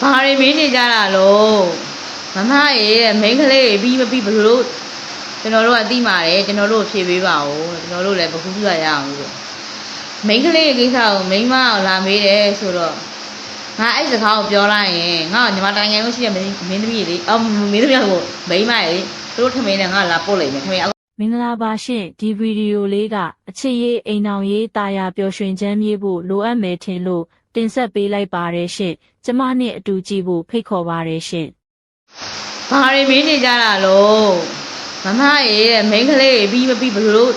ဘာတွေမင်းနေကြတာလို့မမရေတဲ့မိန်းကလေးပြီးမပြီးဘယ်လိုလုပ်ကျွန်တော်တို့ကသိပါတယ်ကျွန်တော်တို့ဖြေပေးပါဦးကျွန်တော်တို့လည်းဘခုပြရအောင်လို့မိန်းကလေးရဲ့ကိစ္စကိုမိန်းမအောင်လာမေးတယ်ဆိုတော့ငါအဲ့စကားကိုပြောလိုက်ရင်ငါ့ကိုညီမတိုင်းငယ်လို့ရှိရမင်းမင်းသမီးလေးအော်မင်းသမီးကိုမိန်းမရေသူတို့ထမင်းနဲ့ငါလာပို့လိုက်မယ်ထမင်းအောက်မင်္ဂလာပါရှင်ဒီဗီဒီယိုလေးကအချစ်ရေးအိမ်အောင်ရေးတာယာပျော်ရွှင်ချမ်းမြေ့ဖို့လိုအပ်မယ်ထင်လို့ တင်ဆက်ပေးလိုက်ပါတယ်ရှင်ကျမနဲ့အတူကြည့်ဖို့ဖိတ်ခေါ်ပါတယ်ရှင်ဘာတွေမင်းနေကြတာလို့မမရေတဲ့မိန်းကလေးပြီးမပြီးဘယ်လိုလုပ်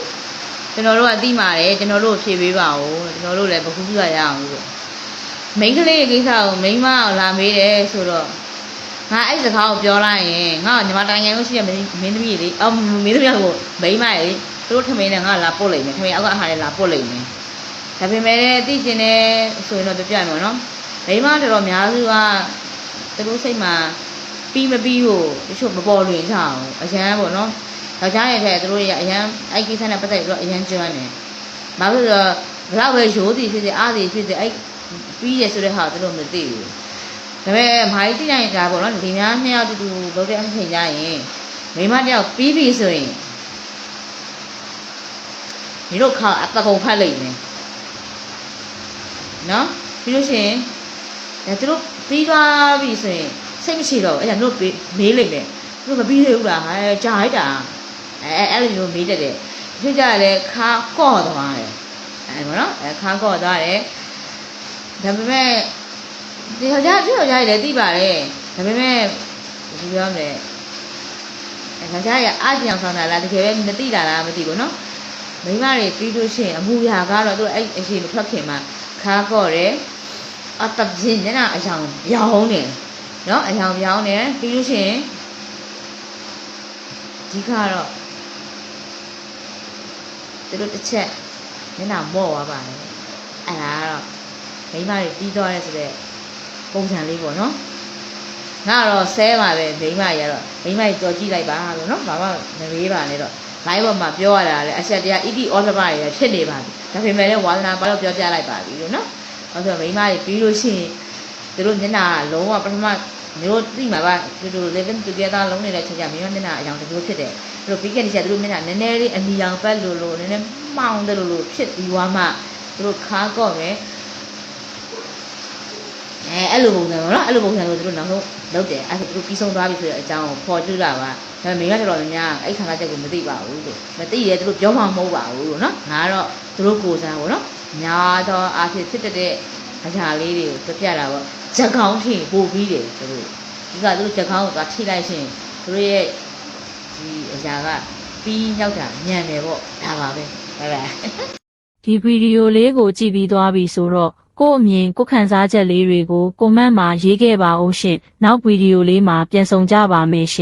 ကျွန်တော်တို့ကသိပါတယ်ကျွန်တော်တို့ဖြေပေးပါဦးကျွန်တော်တို့လည်းဘခုပြရအောင်လို့မိန်းကလေးရဲ့ကိစ္စကိုမိန်းမအောင်လာမေးတယ်ဆိုတော့ငါအဲ့စကားကိုပြောလိုက်ရင်ငါ့ကိုညီမတိုင်းငယ်လို့ရှိရမင်းမင်းသမီးလေးအော်မင်းသမီးကိုမိန်းမရေသူတို့ထမင်းနဲ့ငါလာပို့လိုက်မယ်ထမင်းအောက်ကအားလည်းလာပို့လိုက်မယ် ဒါပေမဲ့လည်းသိကျင်တယ်ဆိုရင်တော့ပြပြမယ်နော်မိန်းမတော်တော်များစုကသူတို့စိတ်မှာပြီးမပြီးကိုတချို့မပေါ်လွင်ကြအောင်အရန်ပေါ့နော်ယောက်ျားရဲ့ထဲသူတို့ရအရန်အဲ့ကိစ္စနဲ့ပတ်သက်ပြီးတော့အရန်ကျွမ်းတယ်ဘာလို့လဲဆိုတော့ဘယ်တော့ပဲရိုးစီဖြစ်စေအားစီဖြစ်စေအဲ့ပြီးရဆိုတဲ့ဟာသူတို့မသိဘူးဒါပေမဲ့မိုင်းတိနိုင်ကြပေါ့နော်ဒီများနှစ်ယောက်တူတူလုပ်တဲ့အချိန်ကြရင်မိမတယောက်ပြီးပြီဆိုရင်ဒီတို့ခါအတကုံဖတ်လိုက်မယ် နော်ပြီးလို့ရှိရင်အဲသူတို့ပြီးသွားပြီဆိုရင်စိတ်မရှိတော့ဘူးအဲ့ဒါတို့ပေးမေးလိုက်မယ်သူမပြီးသေးဘူးလားဟဲ့ကြာလိုက်တာအဲအဲ့လိုမျိုးမေးတတ်တယ်သူကြလည်းခါကော့သွားတယ်အဲဘောနော်အဲခါကော့သွားတယ်ဒါပေမဲ့ဒီယောက်ျားဒီယောက်ျားလည်းသိပါတယ်ဒါပေမဲ့ဒီပြောမလဲအဲယောက်ျားရအားပြောင်ဆောင်တာလားတကယ်ပဲမသိတာလားမသိဘူးနော်မိန်းမတွေပြီးလို့ရှိရင်အမူအရာကတော့သူအဲ့အရှိမထွက်ခင်မှာ ခါကော့တယ်အတပြင်းနဲ့အယောင်ပြောင်းတယ်နော်အယောင်ပြောင်းတယ်ပြီးလို့ရှိရင်ဒီကတော့သူတို့တစ်ချက်မျက်နှာမော့သွားပါတယ်အဲ့ဒါကတော့မိမတွေပြီးသွားရဲဆိုတော့ပုံစံလေးပေါ့နော်ငါတော့ဆဲပါပဲမိမရတော့မိမကြီးတော်ကြည့်လိုက်ပါလို့နော်ဘာမှမမေးပါနဲ့တော့ live ပေါ်မှာပြောရတာလေအချက်တရားဣတိဩလမတွေဖြစ်နေပါပြီဒါပေမဲ့လည်းဝါသနာပါတော့ပြောပြလိုက်ပါပြီလို့နော်ဟုတ်ဆိုမိန်းမတွေပြီးလို့ရှိရင်သူတို့မျက်နှာလုံးဝပထမမျိုးသိမှာပါသူတို့ living together လုံးနေတဲ့ချိန်ကျမိမမျက်နှာအယောင်တကူဖြစ်တယ်သူတို့ပြီးခဲ့တဲ့ချက်သူတို့မျက်နှာနည်းနည်းလေးအနီရောင်ပတ်လို့လို့နည်းနည်းမှောင်တယ်လို့လို့ဖြစ်ပြီးသွားမှသူတို့ခါကော့မယ် အဲအဲ့လိုပုံစံပေါ့နော်အဲ့လိုပုံစံလို့သူတို့နောက်ဆုံးလုပ်တယ်အဲ့ဒါသူတို့ပြီးဆုံးသွားပြီဆိုတဲ့အကြောင်းကိုပေါ်ကြည့်လာပါဒါပေမဲ့မိမတော်တော်များများအဲ့ခါကချက်ကိုမသိပါဘူးလို့မသိရဲသူတို့ပြောမှမဟုတ်ပါဘူးလို့နော်ငါကတော့သူတို့ကိုယ်စားပေါ့နော်ညာတော့အားဖြင့်ဖြစ်တဲ့အရာလေးတွေကိုပြပြတာပေါ့ဇက်ကောင်းထိပို့ပြီးတယ်သူတို့ဒီကသူတို့ချက်ကောင်းကိုသွားထိလိုက်ရှင်သူတို့ရဲ့ဒီအရာကပြီးရောက်တာညံတယ်ပေါ့ဒါပါပဲဘိုင်ဘိုင်ဒီဗီဒီယိုလေးကိုကြည့်ပြီးသွားပြီဆိုတော့ ကို့အမြင်ကိုယ်ခံစားချက်လေးတွေကို ကွန်မန့်မှာရေးခဲ့ပါဦးရှင်နောက်ဗီဒီယိုလေးမှာပြန်ဆောင်ကြပါမယ်ရှင်